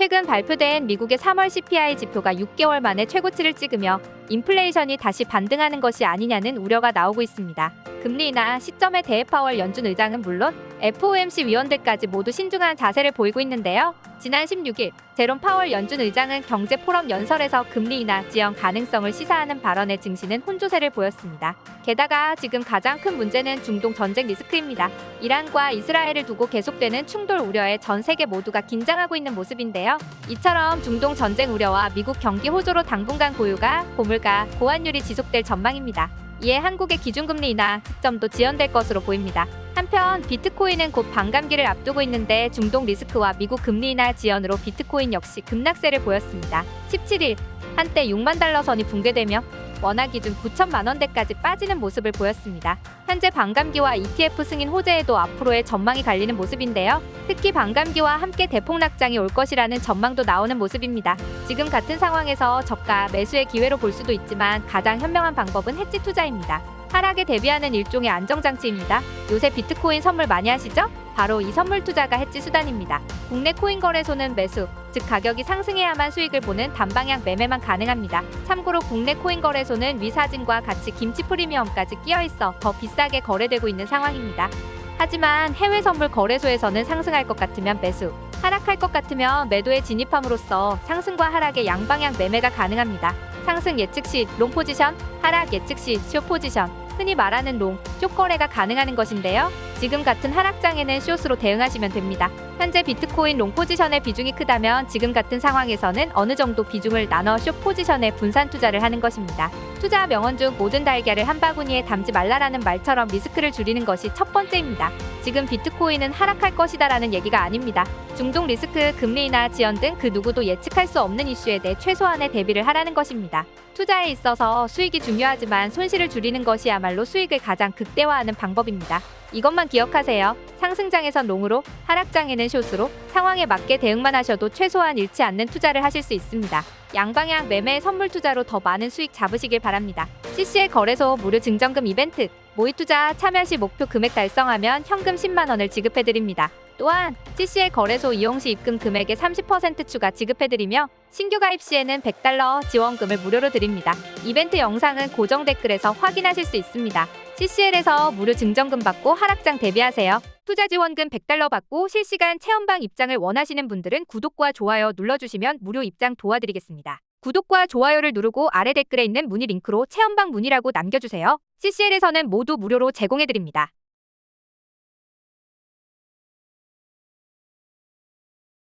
최근 발표된 미국의 3월 CPI 지표가 6개월 만에 최고치를 찍으며 인플레이션이 다시 반등하는 것이 아니냐는 우려가 나오고 있습니다. 금리 인하 시점에 대해 파월 연준 의장은 물론 FOMC 위원들까지 모두 신중한 자세를 보이고 있는데요. 지난 16일 제롬 파월 연준 의장은 경제 포럼 연설에서 금리 인하 지연 가능성을 시사하는 발언에 증시는 혼조세를 보였습니다. 게다가 지금 가장 큰 문제는 중동 전쟁 리스크입니다. 이란과 이스라엘을 두고 계속되는 충돌 우려에 전 세계 모두가 긴장하고 있는 모습인데요. 이처럼 중동 전쟁 우려와 미국 경기 호조로 당분간 고유가 고물 가, 고환율이 지속될 전망입니다. 이에 한국의 기준금리 인하 시점도 지연될 것으로 보입니다. 한편 비트코인은 곧 반감기를 앞두고 있는데 중동 리스크와 미국 금리 인하 지연으로 비트코인 역시 급락세를 보였습니다. 17일 한때 6만 달러 선이 붕괴되며 원화 기준 9천만 원대까지 빠지는 모습을 보였습니다. 현재 반감기와 ETF 승인 호재에도 앞으로의 전망이 갈리는 모습인데요. 특히 반감기와 함께 대폭락장이 올 것이라는 전망도 나오는 모습입니다. 지금 같은 상황에서 저가 매수의 기회로 볼 수도 있지만 가장 현명한 방법은 해지 투자입니다. 하락에 대비하는 일종의 안정장치입니다. 요새 비트코인 선물 많이 하시죠? 바로 이 선물 투자가 해지 수단입니다. 국내 코인 거래소는 매수, 즉 가격이 상승해야만 수익을 보는 단방향 매매만 가능합니다. 참고로 국내 코인 거래소는 위 사진과 같이 김치 프리미엄까지 끼어 있어 더 비싸게 거래되고 있는 상황입니다. 하지만 해외 선물 거래소에서는 상승할 것 같으면 매수, 하락할 것 같으면 매도에 진입함으로써 상승과 하락의 양방향 매매가 가능합니다. 상승 예측 시 롱 포지션, 하락 예측 시쇼 포지션, 흔히 말하는 롱, 쇼 거래가 가능하는 것인데요. 지금 같은 하락장에는 숏으로 대응하시면 됩니다. 현재 비트코인 롱 포지션의 비중이 크다면 지금 같은 상황에서는 어느 정도 비중을 나눠 숏 포지션에 분산 투자를 하는 것입니다. 투자 명언 중 모든 달걀을 한 바구니에 담지 말라라는 말처럼 리스크를 줄이는 것이 첫 번째입니다. 지금 비트코인은 하락할 것이다라는 얘기가 아닙니다. 중동 리스크, 금리 인하, 지연 등 그 누구도 예측할 수 없는 이슈에 대해 최소한의 대비를 하라는 것입니다. 투자에 있어서 수익이 중요하지만 손실을 줄이는 것이야말로 수익을 가장 극대화하는 방법입니다. 이것만 기억하세요. 상승장에선 롱으로, 하락장에는 숏으로 상황에 맞게 대응만 하셔도 최소한 잃지 않는 투자를 하실 수 있습니다. 양방향 매매 선물 투자로 더 많은 수익 잡으시길 바랍니다. CCL 거래소 무료 증정금 이벤트 모의 투자 참여 시 목표 금액 달성하면 현금 10만 원을 지급해 드립니다. 또한 CCL 거래소 이용 시 입금 금액의 30% 추가 지급해 드리며 신규 가입 시에는 100달러 지원금을 무료로 드립니다. 이벤트 영상은 고정 댓글에서 확인하실 수 있습니다. CCL에서 무료 증정금 받고 하락장 대비하세요. 투자 지원금 100달러 받고 실시간 체험방 입장을 원하시는 분들은 구독과 좋아요 눌러주시면 무료 입장 도와드리겠습니다. 구독과 좋아요를 누르고 아래 댓글에 있는 문의 링크로 체험방 문의라고 남겨주세요. CCL에서는 모두 무료로 제공해드립니다.